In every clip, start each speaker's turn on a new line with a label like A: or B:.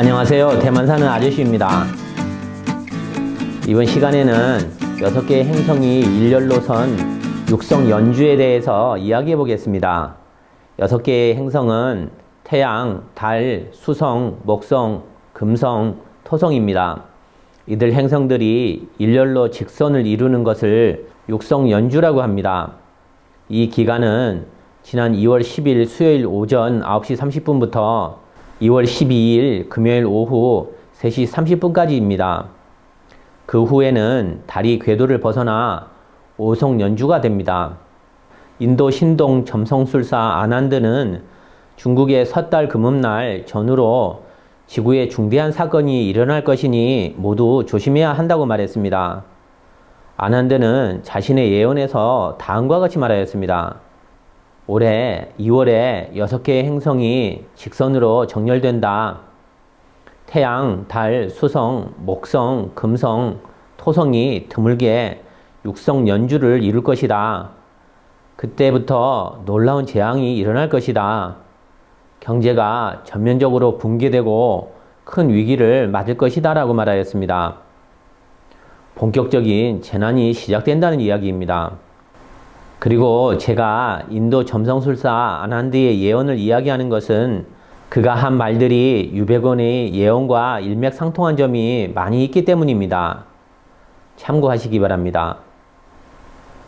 A: 안녕하세요. 대만 사는 아저씨입니다. 이번 시간에는 6개의 행성이 일렬로 선 육성 연주에 대해서 이야기해 보겠습니다. 6개의 행성은 태양, 달, 수성, 목성, 금성, 토성입니다. 이들 행성들이 일렬로 직선을 이루는 것을 육성 연주라고 합니다. 이 기간은 지난 2월 10일 수요일 오전 9시 30분부터 2월 12일 금요일 오후 3시 30분까지입니다. 그 후에는 달이 궤도를 벗어나 오성 연주가 됩니다. 인도 신동 점성술사 아난드는 중국의 섣달 금음날 전후로 지구에 중대한 사건이 일어날 것이니 모두 조심해야 한다고 말했습니다. 아난드는 자신의 예언에서 다음과 같이 말하였습니다. 올해 2월에 6개의 행성이 직선으로 정렬된다. 태양, 달, 수성, 목성, 금성, 토성이 드물게 육성 연주를 이룰 것이다. 그때부터 놀라운 재앙이 일어날 것이다. 경제가 전면적으로 붕괴되고 큰 위기를 맞을 것이다. 라고 말하였습니다. 본격적인 재난이 시작된다는 이야기입니다. 그리고 제가 인도 점성술사 아난드의 예언을 이야기하는 것은 그가 한 말들이 유백원의 예언과 일맥상통한 점이 많이 있기 때문입니다. 참고하시기 바랍니다.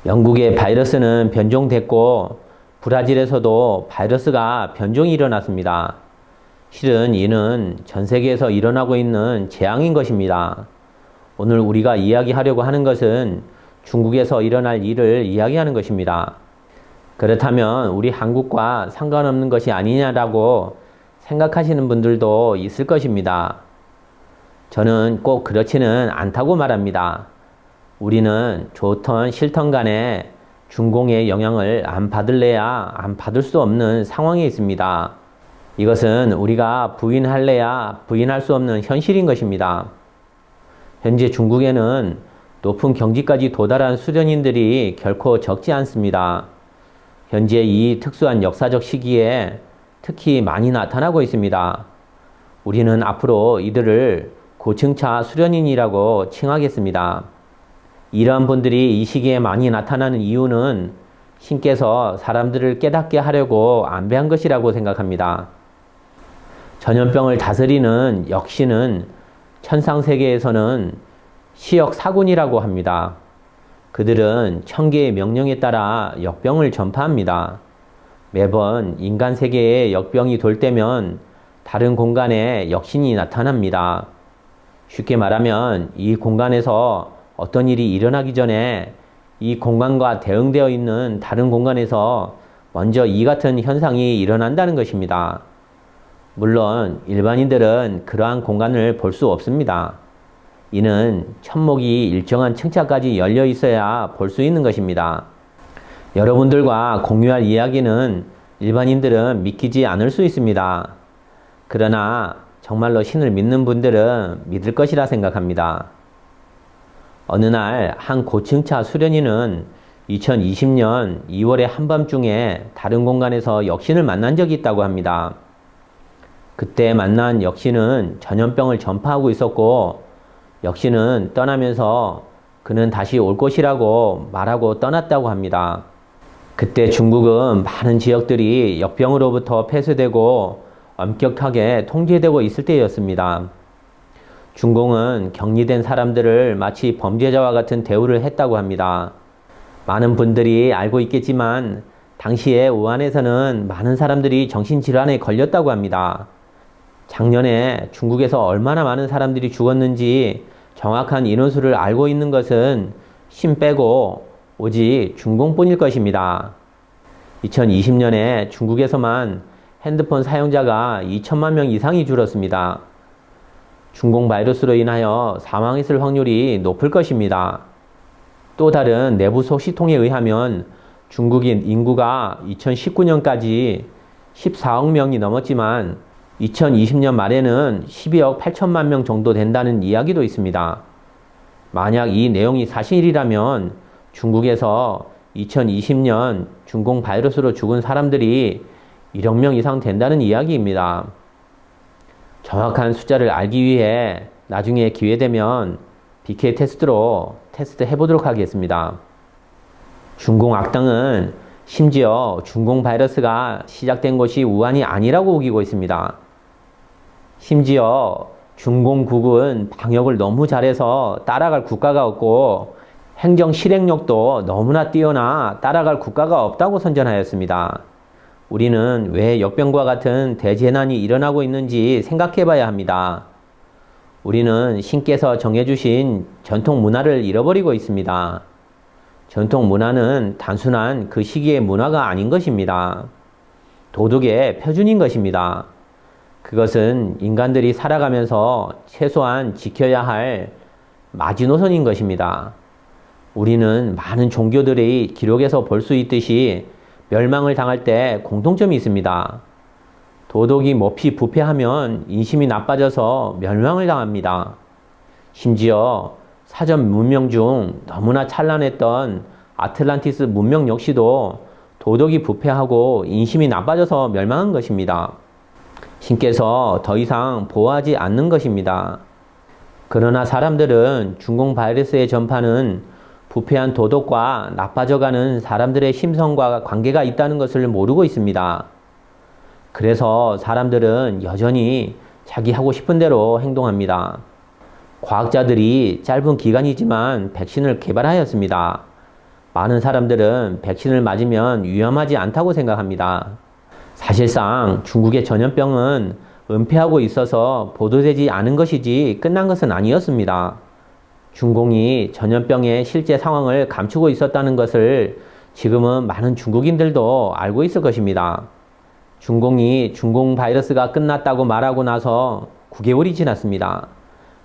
A: 영국의 바이러스는 변종됐고 브라질에서도 바이러스가 변종이 일어났습니다. 실은 이는 전 세계에서 일어나고 있는 재앙인 것입니다. 오늘 우리가 이야기하려고 하는 것은 중국에서 일어날 일을 이야기하는 것입니다. 그렇다면 우리 한국과 상관없는 것이 아니냐라고 생각하시는 분들도 있을 것입니다. 저는 꼭 그렇지는 않다고 말합니다. 우리는 좋던 싫던 간에 중공의 영향을 안 받을래야 안 받을 수 없는 상황에 있습니다. 이것은 우리가 부인할래야 부인할 수 없는 현실인 것입니다. 현재 중국에는 높은 경지까지 도달한 수련인들이 결코 적지 않습니다. 현재 이 특수한 역사적 시기에 특히 많이 나타나고 있습니다. 우리는 앞으로 이들을 고층차 수련인이라고 칭하겠습니다. 이러한 분들이 이 시기에 많이 나타나는 이유는 신께서 사람들을 깨닫게 하려고 안배한 것이라고 생각합니다. 전염병을 다스리는 역시는 천상세계에서는 시역 사군이라고 합니다. 그들은 천계의 명령에 따라 역병을 전파합니다. 매번 인간 세계에 역병이 돌 때면 다른 공간에 역신이 나타납니다. 쉽게 말하면 이 공간에서 어떤 일이 일어나기 전에 이 공간과 대응되어 있는 다른 공간에서 먼저 이 같은 현상이 일어난다는 것입니다. 물론 일반인들은 그러한 공간을 볼 수 없습니다. 이는 천목이 일정한 층차까지 열려 있어야 볼 수 있는 것입니다. 여러분들과 공유할 이야기는 일반인들은 믿기지 않을 수 있습니다. 그러나 정말로 신을 믿는 분들은 믿을 것이라 생각합니다. 어느 날 한 고층차 수련인은 2020년 2월의 한밤중에 다른 공간에서 역신을 만난 적이 있다고 합니다. 그때 만난 역신은 전염병을 전파하고 있었고 역신은 떠나면서 그는 다시 올 것이라고 말하고 떠났다고 합니다. 그때 중국은 많은 지역들이 역병으로부터 폐쇄되고 엄격하게 통제되고 있을 때였습니다. 중공은 격리된 사람들을 마치 범죄자와 같은 대우를 했다고 합니다. 많은 분들이 알고 있겠지만 당시에 우한에서는 많은 사람들이 정신질환에 걸렸다고 합니다. 작년에 중국에서 얼마나 많은 사람들이 죽었는지 정확한 인원수를 알고 있는 것은 신 빼고 오직 중공뿐일 것입니다. 2020년에 중국에서만 핸드폰 사용자가 2천만 명 이상이 줄었습니다. 중공 바이러스로 인하여 사망했을 확률이 높을 것입니다. 또 다른 내부 소식통에 의하면 중국인 인구가 2019년까지 14억 명이 넘었지만 2020년 말에는 12억 8천만 명 정도 된다는 이야기도 있습니다. 만약 이 내용이 사실이라면 중국에서 2020년 중공 바이러스로 죽은 사람들이 1억 명 이상 된다는 이야기입니다. 정확한 숫자를 알기 위해 나중에 기회되면 BK 테스트로 테스트 해보도록 하겠습니다. 중공 악당은 심지어 중공 바이러스가 시작된 곳이 우한이 아니라고 우기고 있습니다. 심지어 중공국은 방역을 너무 잘해서 따라갈 국가가 없고 행정 실행력도 너무나 뛰어나 따라갈 국가가 없다고 선전하였습니다. 우리는 왜 역병과 같은 대재난이 일어나고 있는지 생각해 봐야 합니다. 우리는 신께서 정해주신 전통 문화를 잃어버리고 있습니다. 전통 문화는 단순한 그 시기의 문화가 아닌 것입니다. 도덕의 표준인 것입니다. 그것은 인간들이 살아가면서 최소한 지켜야 할 마지노선인 것입니다. 우리는 많은 종교들의 기록에서 볼 수 있듯이 멸망을 당할 때 공통점이 있습니다. 도덕이 몹시 부패하면 인심이 나빠져서 멸망을 당합니다. 심지어 사전 문명 중 너무나 찬란했던 아틀란티스 문명 역시도 도덕이 부패하고 인심이 나빠져서 멸망한 것입니다. 신께서 더 이상 보호하지 않는 것입니다. 그러나 사람들은 중공 바이러스의 전파는 부패한 도덕과 나빠져가는 사람들의 심성과 관계가 있다는 것을 모르고 있습니다. 그래서 사람들은 여전히 자기 하고 싶은 대로 행동합니다. 과학자들이 짧은 기간이지만 백신을 개발하였습니다. 많은 사람들은 백신을 맞으면 위험하지 않다고 생각합니다. 사실상 중국의 전염병은 은폐하고 있어서 보도되지 않은 것이지 끝난 것은 아니었습니다. 중공이 전염병의 실제 상황을 감추고 있었다는 것을 지금은 많은 중국인들도 알고 있을 것입니다. 중공이 중공 바이러스가 끝났다고 말하고 나서 9개월이 지났습니다.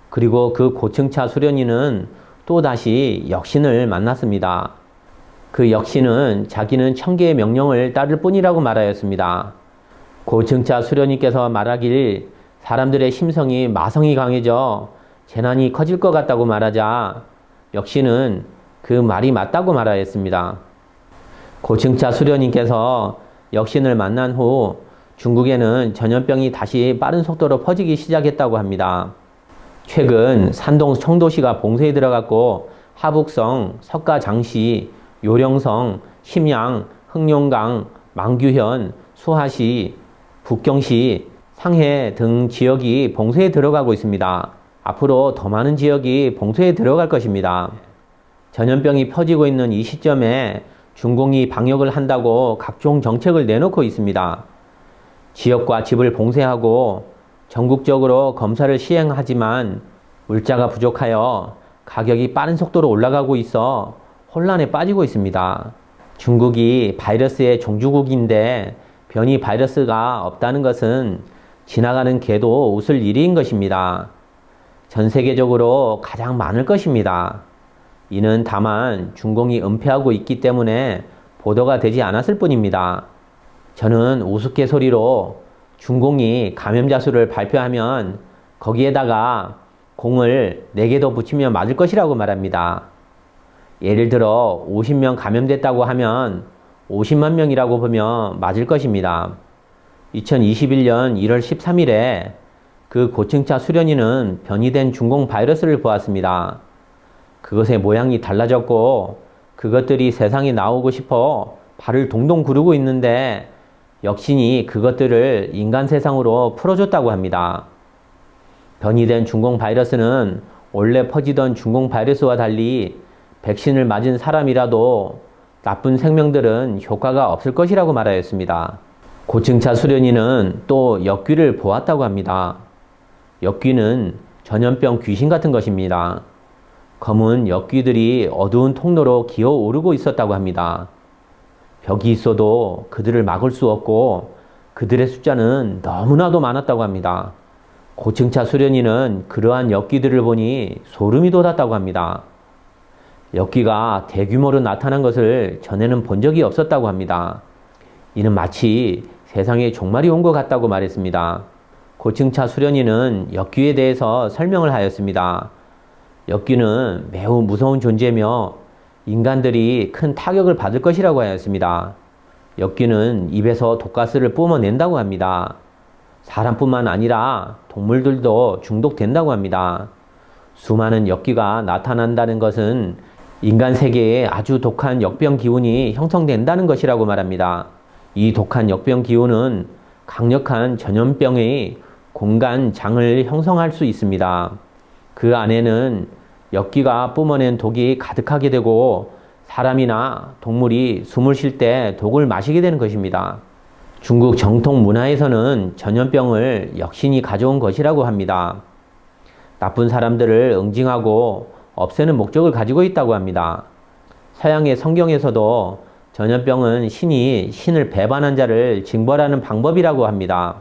A: 그리고 그 고층차 수련인은 또다시 역신을 만났습니다. 그 역신은 자기는 천개의 명령을 따를 뿐이라고 말하였습니다. 고층차 수련인께서 말하길 사람들의 심성이 마성이 강해져 재난이 커질 것 같다고 말하자 역시는 그 말이 맞다고 말하였습니다. 고층차 수련인께서 역신을 만난 후 중국에는 전염병이 다시 빠른 속도로 퍼지기 시작했다고 합니다. 최근 산동 청도시가 봉쇄에 들어갔고 하북성, 석가 장시, 요령성, 심양, 흑룡강, 망규현, 수하시, 북경시, 상해 등 지역이 봉쇄에 들어가고 있습니다. 앞으로 더 많은 지역이 봉쇄에 들어갈 것입니다. 전염병이 퍼지고 있는 이 시점에 중공이 방역을 한다고 각종 정책을 내놓고 있습니다. 지역과 집을 봉쇄하고 전국적으로 검사를 시행하지만 물자가 부족하여 가격이 빠른 속도로 올라가고 있어 혼란에 빠지고 있습니다. 중국이 바이러스의 종주국인데 변이 바이러스가 없다는 것은 지나가는 개도 웃을 일인 것입니다. 전 세계적으로 가장 많을 것입니다. 이는 다만 중공이 은폐하고 있기 때문에 보도가 되지 않았을 뿐입니다. 저는 우스갯소리로 중공이 감염자 수를 발표하면 거기에다가 공을 4개 더 붙이면 맞을 것이라고 말합니다. 예를 들어 50명 감염됐다고 하면 50만 명이라고 보면 맞을 것입니다. 2021년 1월 13일에 그 고층차 수련인은 변이된 중공 바이러스를 보았습니다. 그것의 모양이 달라졌고 그것들이 세상에 나오고 싶어 발을 동동 구르고 있는데 역신이 그것들을 인간 세상으로 풀어줬다고 합니다. 변이된 중공 바이러스는 원래 퍼지던 중공 바이러스와 달리 백신을 맞은 사람이라도 나쁜 생명들은 효과가 없을 것이라고 말하였습니다. 고층차 수련인은 또 역귀를 보았다고 합니다. 역귀는 전염병 귀신 같은 것입니다. 검은 역귀들이 어두운 통로로 기어 오르고 있었다고 합니다. 벽이 있어도 그들을 막을 수 없고 그들의 숫자는 너무나도 많았다고 합니다. 고층차 수련인은 그러한 역귀들을 보니 소름이 돋았다고 합니다. 역귀가 대규모로 나타난 것을 전에는 본 적이 없었다고 합니다. 이는 마치 세상에 종말이 온 것 같다고 말했습니다. 고층차 수련인은 역귀에 대해서 설명을 하였습니다. 역귀는 매우 무서운 존재며 인간들이 큰 타격을 받을 것이라고 하였습니다. 역귀는 입에서 독가스를 뿜어낸다고 합니다. 사람뿐만 아니라 동물들도 중독된다고 합니다. 수많은 역기가 나타난다는 것은 인간 세계에 아주 독한 역병 기운이 형성된다는 것이라고 말합니다. 이 독한 역병 기운은 강력한 전염병의 공간 장을 형성할 수 있습니다. 그 안에는 역기가 뿜어낸 독이 가득하게 되고 사람이나 동물이 숨을 쉴 때 독을 마시게 되는 것입니다. 중국 정통 문화에서는 전염병을 역신이 가져온 것이라고 합니다. 나쁜 사람들을 응징하고 없애는 목적을 가지고 있다고 합니다. 서양의 성경에서도 전염병은 신이 신을 배반한 자를 징벌하는 방법이라고 합니다.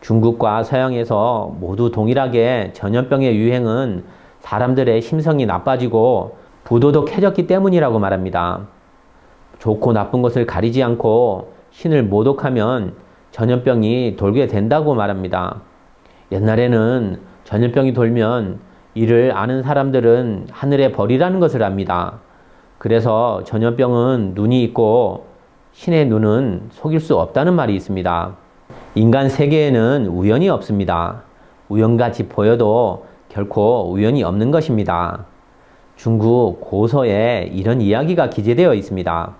A: 중국과 서양에서 모두 동일하게 전염병의 유행은 사람들의 심성이 나빠지고 부도덕해졌기 때문이라고 말합니다. 좋고 나쁜 것을 가리지 않고 신을 모독하면 전염병이 돌게 된다고 말합니다. 옛날에는 전염병이 돌면 이를 아는 사람들은 하늘에 벌이라는 것을 압니다. 그래서 전염병은 눈이 있고 신의 눈은 속일 수 없다는 말이 있습니다. 인간 세계에는 우연이 없습니다. 우연같이 보여도 결코 우연이 없는 것입니다. 중국 고서에 이런 이야기가 기재되어 있습니다.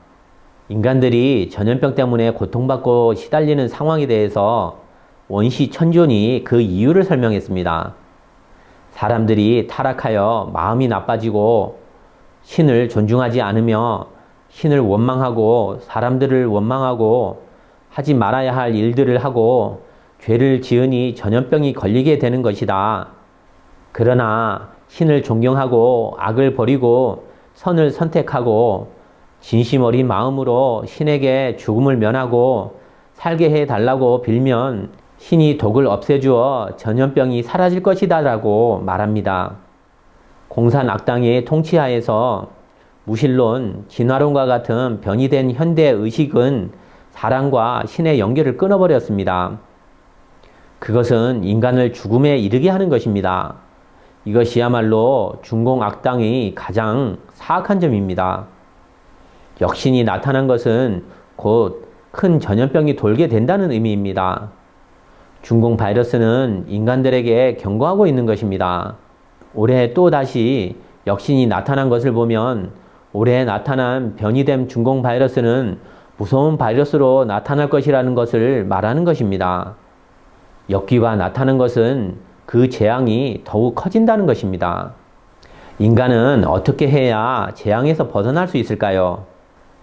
A: 인간들이 전염병 때문에 고통받고 시달리는 상황에 대해서 원시 천존이 그 이유를 설명했습니다. 사람들이 타락하여 마음이 나빠지고 신을 존중하지 않으며 신을 원망하고 사람들을 원망하고 하지 말아야 할 일들을 하고 죄를 지으니 전염병이 걸리게 되는 것이다. 그러나 신을 존경하고 악을 버리고 선을 선택하고 진심 어린 마음으로 신에게 죽음을 면하고 살게 해 달라고 빌면 신이 독을 없애주어 전염병이 사라질 것이다 라고 말합니다. 공산 악당의 통치하에서 무신론, 진화론과 같은 변이된 현대 의식은 사랑과 신의 연결을 끊어버렸습니다. 그것은 인간을 죽음에 이르게 하는 것입니다. 이것이야말로 중공 악당의 가장 사악한 점입니다. 역신이 나타난 것은 곧 큰 전염병이 돌게 된다는 의미입니다. 중공 바이러스는 인간들에게 경고하고 있는 것입니다. 올해 또 다시 역신이 나타난 것을 보면 올해 나타난 변이됨 중공 바이러스는 무서운 바이러스로 나타날 것이라는 것을 말하는 것입니다. 역기가 나타난 것은 그 재앙이 더욱 커진다는 것입니다. 인간은 어떻게 해야 재앙에서 벗어날 수 있을까요?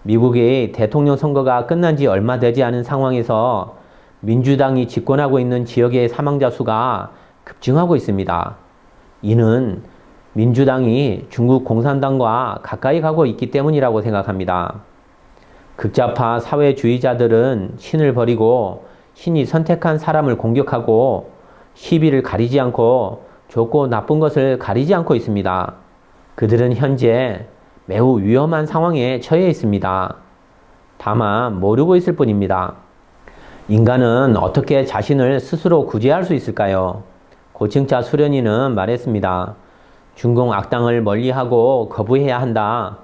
A: 미국의 대통령 선거가 끝난 지 얼마 되지 않은 상황에서 민주당이 집권하고 있는 지역의 사망자 수가 급증하고 있습니다. 이는 민주당이 중국 공산당과 가까이 가고 있기 때문이라고 생각합니다. 극좌파 사회주의자들은 신을 버리고 신이 선택한 사람을 공격하고 시비를 가리지 않고 좋고 나쁜 것을 가리지 않고 있습니다. 그들은 현재 매우 위험한 상황에 처해 있습니다. 다만 모르고 있을 뿐입니다. 인간은 어떻게 자신을 스스로 구제할 수 있을까요? 고층자 수련이는 말했습니다. 중공 악당을 멀리하고 거부해야 한다.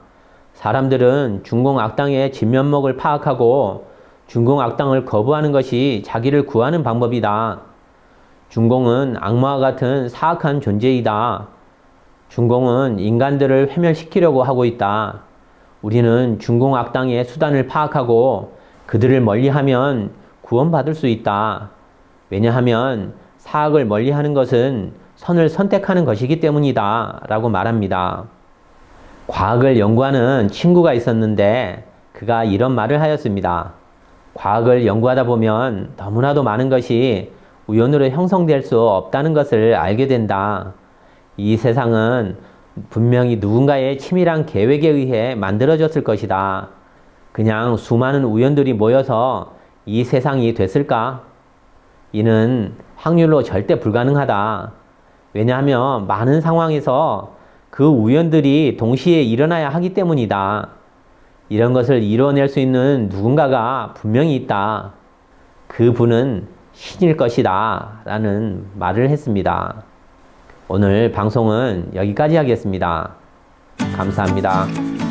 A: 사람들은 중공 악당의 진면목을 파악하고 중공 악당을 거부하는 것이 자기를 구하는 방법이다. 중공은 악마와 같은 사악한 존재이다. 중공은 인간들을 회멸시키려고 하고 있다. 우리는 중공 악당의 수단을 파악하고 그들을 멀리하면 구원받을 수 있다. 왜냐하면 사악을 멀리 하는 것은 선을 선택하는 것이기 때문이다. 라고 말합니다. 과학을 연구하는 친구가 있었는데 그가 이런 말을 하였습니다. 과학을 연구하다 보면 너무나도 많은 것이 우연으로 형성될 수 없다는 것을 알게 된다. 이 세상은 분명히 누군가의 치밀한 계획에 의해 만들어졌을 것이다. 그냥 수많은 우연들이 모여서 이 세상이 됐을까? 이는 확률로 절대 불가능하다. 왜냐하면 많은 상황에서 그 우연들이 동시에 일어나야 하기 때문이다. 이런 것을 이뤄낼 수 있는 누군가가 분명히 있다. 그 분은 신일 것이다. 라는 말을 했습니다. 오늘 방송은 여기까지 하겠습니다. 감사합니다.